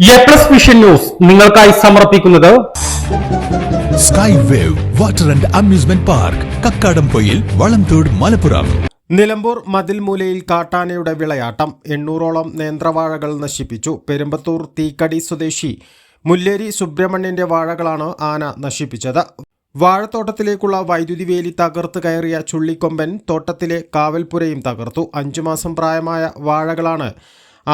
A plus vision news നിങ്ങൾക്കായി സമർപ്പിക്കുന്നത് sky wave water and amusement park Kakkadampoyil Valamthode Malappuram. Nilambur മതിൽമൂലയിൽ കാട്ടാനയുടെ വിളയാട്ടം. എണ്ണൂറോളം നേന്ത്രവാഴകൾ നശിപ്പിച്ചു. പെരുമ്പത്തൂർ തീക്കടി സ്വദേശി മുല്ലേരി സുബ്രഹ്മണ്യന്റെ വാഴകളാണ് ആന നശിപ്പിച്ചത്. വാഴത്തോട്ടത്തിലേക്കുള്ള വൈദ്യുതി വേലി തകർത്ത് കയറിയ ചുള്ളിക്കൊമ്പൻ തോട്ടത്തിലെ കാവൽപ്പുരയും തകർത്തു. അഞ്ചു മാസം പ്രായമായ വാഴകളാണ്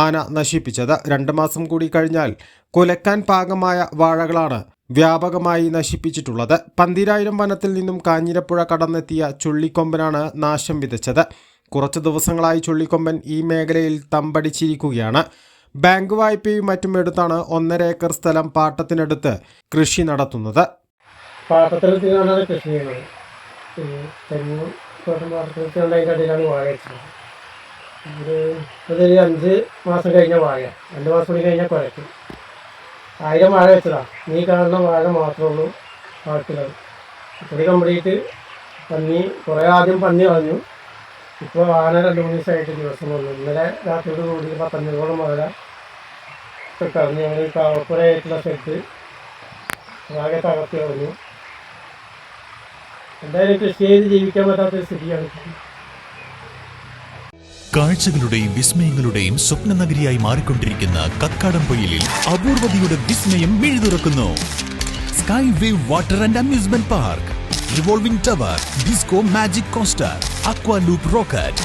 ആന നശിപ്പിച്ചത്. രണ്ട് മാസം കൂടി കഴിഞ്ഞാൽ കുലക്കാൻ പാകമായ വാഴകളാണ് വ്യാപകമായി നശിപ്പിച്ചിട്ടുള്ളത്. പന്തിരായിരം വനത്തിൽ നിന്നും കാഞ്ഞിരപ്പുഴ കടന്നെത്തിയ ചുള്ളിക്കൊമ്പനാണ് നാശം വിതച്ചത്. കുറച്ച് ദിവസങ്ങളായി ചുള്ളിക്കൊമ്പൻ ഈ മേഖലയിൽ തമ്പടിച്ചിരിക്കുകയാണ്. ബാങ്ക് വായ്പയും മറ്റും എടുത്താണ് ഒന്നര ഏക്കർ സ്ഥലം പാട്ടത്തിനടുത്ത് കൃഷി നടത്തുന്നത്. പാട്ടത്തിലെത്തിക്കാണ്ടാണ് കൃഷി ചെയ്യുന്നത്. ഒരു അതൊരു അഞ്ച് മാസം കഴിഞ്ഞ വാഴ. രണ്ട് മാസം കൂടി കഴിഞ്ഞാൽ കുഴക്കും ആയിരം വാഴ വെച്ചതാ. നീ കാണുന്ന വാഴ മാത്രമേ ഉള്ളൂ പാടത്തിലത് ഇപ്പൊടി കംപ്ലീറ്റ് പന്നി കുറേ ആദ്യം പന്നി കളഞ്ഞു ഇപ്പോൾ വാഴ രണ്ട് മൂന്ന് ദിവസമായിട്ട് ദിവസം വന്നു ഇന്നലെ രാത്രിയോട് കൂടി പത്തഞ്ഞൂറോളം വാഴ കളഞ്ഞു ഞങ്ങൾ കാവപ്പുറയായിട്ടുള്ള സ്ഥലത്ത് ആകെ തകർത്തി കളഞ്ഞു. എന്തായാലും കൃഷി ചെയ്ത് ജീവിക്കാൻ പറ്റാത്ത ഒരു സ്ഥിതിയാണ്. കാഴ്ചകളുടെയും വിസ്മയങ്ങളുടെയും സ്വപ്ന നഗരിയായി മാറിക്കൊണ്ടിരിക്കുന്ന കക്കാടംപൊയിലിൽ അപൂർവതയുടെ വിസ്മയം മിഴുതുറക്കുന്നു. Sky wave water and amusement park revolving tower disco magic coaster aqua loop rocket